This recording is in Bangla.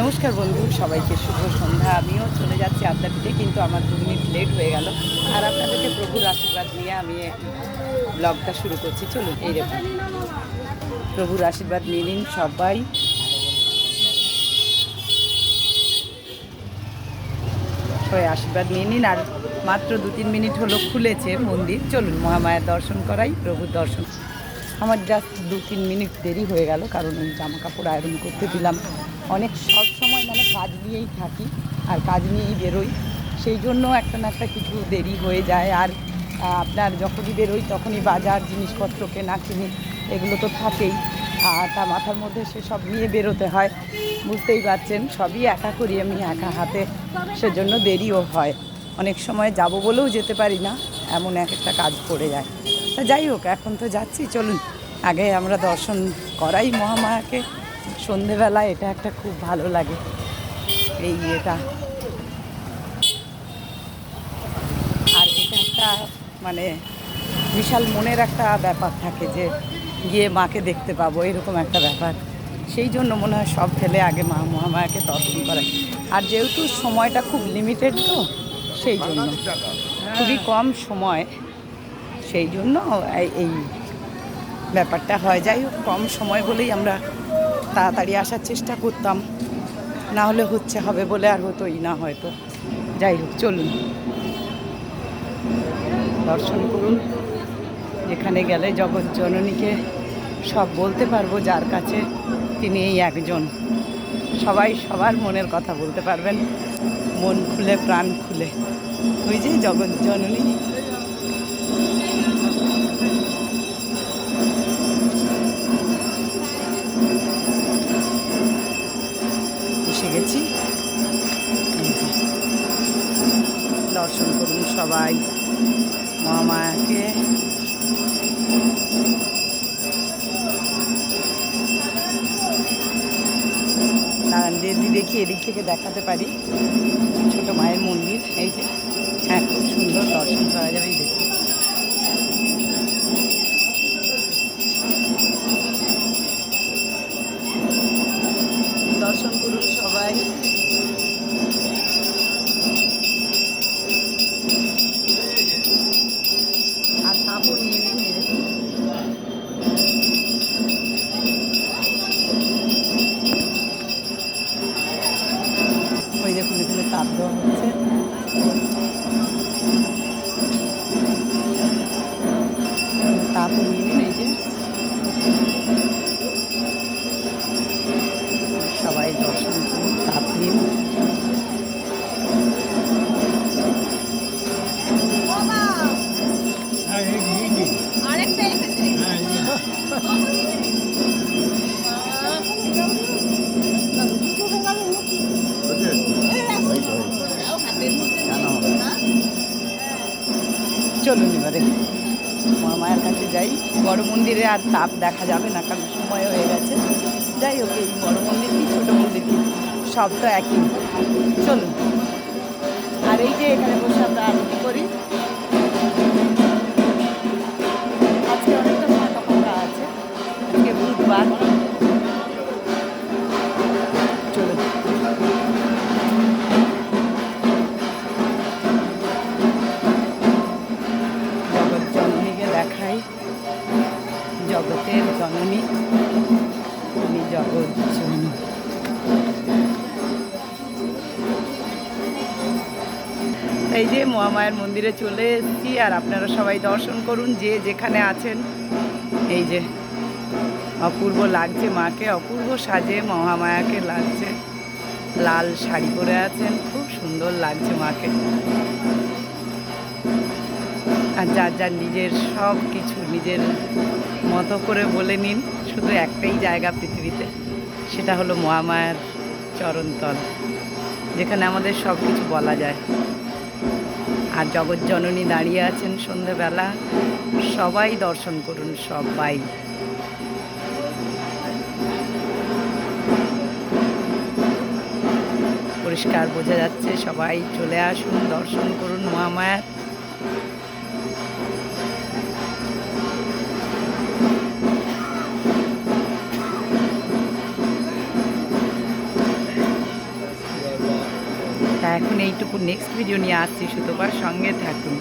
নমস্কার বন্ধু, সবাইকে শুভ সন্ধ্যা। আমিও চলে যাচ্ছি আড্ডাটিতে কিন্তু আমার দু মিনিট লেট হয়ে গেল। আর আপনাদেরকে প্রভুর আশীর্বাদ নিয়ে আমি ব্লগটা শুরু করছি। চলুন, এই দেখুন। প্রভুর আশীর্বাদ নিয়ে নিন সবাই। সবাই আশীর্বাদ নিয়ে নিন। আর মাত্র দু তিন মিনিট হলো খুলেছে মন্দির। চলুন মহামায়ার দর্শন করাই, প্রভুর দর্শন। আমার জাস্ট দু, তিন মিনিট দেরি হয়ে গেল, কারণ ওই জামা কাপড় আয়রন করতে দিলাম। অনেক সব সময় মানে কাজ নিয়েই থাকি, আর কাজ নিয়েই বেরোই। সেই জন্য একটা না একটা কিছু দেরি হয়ে যায়, আর আপনার যখনই বেরোই তখনই বাজার জিনিসপত্র কেনা, কিনি, এগুলো তো থাকেই। আর তা মাথার মধ্যে সেসব নিয়ে বেরোতে হয়, বুঝতেই পারছেন, সবই একা করি আমি, একা হাতে, সেজন্য দেরিও হয়। অনেক সময় যাব বলেও যেতে পারি না, এমন এক একটা কাজ পড়ে যায়। যাই হোক, এখন তো যাচ্ছি, চলুন। আগে আমরা দর্শন করাই মহামায়াকে। সন্ধেবেলা এটা একটা খুব ভালো লাগে, এই এটা আর এটা একটা মানে বিশাল মনের একটা ব্যাপার থাকে যে গিয়ে মাকে দেখতে পাবো, এরকম একটা ব্যাপার। সেই জন্য মনে হয় সব ফেলে আগে মা মহামায়াকে দর্শন করে আর যেহেতু সময়টা খুব লিমিটেড তো, সেই জন্য। খুবই কম সময় সেই জন্য এই- ব্যাপারটা হয়। যাই হোক, কম সময় বলেই আমরা তাড়াতাড়ি আসার চেষ্টা করতাম। না হলে হচ্ছে হবে বলে আর হতোই না হয়তো। যাই হোক, চলুন। দর্শন করুন। যেখানে গেলে জগৎ জননীকে সব বলতে পারব, যার কাছে তিনি এই একজন। সবাই সবার মনের কথা বলতে পারবেন। মন খুলে, প্রাণ খুলে। ওই যে জগৎ জননী। এসে গেছি। দর্শন করুন সবাই মহামায়াকে। দাঁড়ান যদি দেখি, এদিক থেকে দেখাতে পারি। ছোট মায়ের মন্দির, এই যে। হ্যাঁ খুব সুন্দর দর্শন করা যাবে চলুন এবারে মা মায়ের কাছে যাই। বড় মন্দিরে আর তাপ দেখা যাবে না, কারণ সময় হয়ে গেছে। যাই হোক, এই বড় মন্দির কি ছোটো মন্দির কি, সব তো একই। চলুন আর এই যে এখানে বসে আমরা আরতি করি। আজকে অনেকটা ফাঁকা ফাঁকা আছে। আজকে বুধবার। জগতের জননী। তুমি জগৎ জননী। এই যে মহামায়ের মন্দিরে চলে এসেছি, আর আপনারা সবাই দর্শন করুন যে যেখানে আছেন। এই যে অপূর্ব লাগছে মাকে, অপূর্ব সাজে মহামায়াকে লাগছে। লাল শাড়ি পরে আছেন, খুব সুন্দর লাগছে মাকে। আর যার যার নিজের সব কিছু নিজের মতো করে বলে নিন, শুধু একটাই জায়গা পৃথিবীতে, সেটা হলো মহামায়ার চরণতল, যেখানে আমাদের সব কিছু বলা যায়। আর জগৎ জননী দাঁড়িয়ে আছেন সন্ধেবেলা, সবাই দর্শন করুন সবাই। পরিষ্কার বোঝা যাচ্ছে, সবাই চলে আসুন, দর্শন করুন মহামায়ার। এইটুকু নেক্সট ভিডিও নিয়ে আসছি সুতোবার সঙ্গে থাকুন।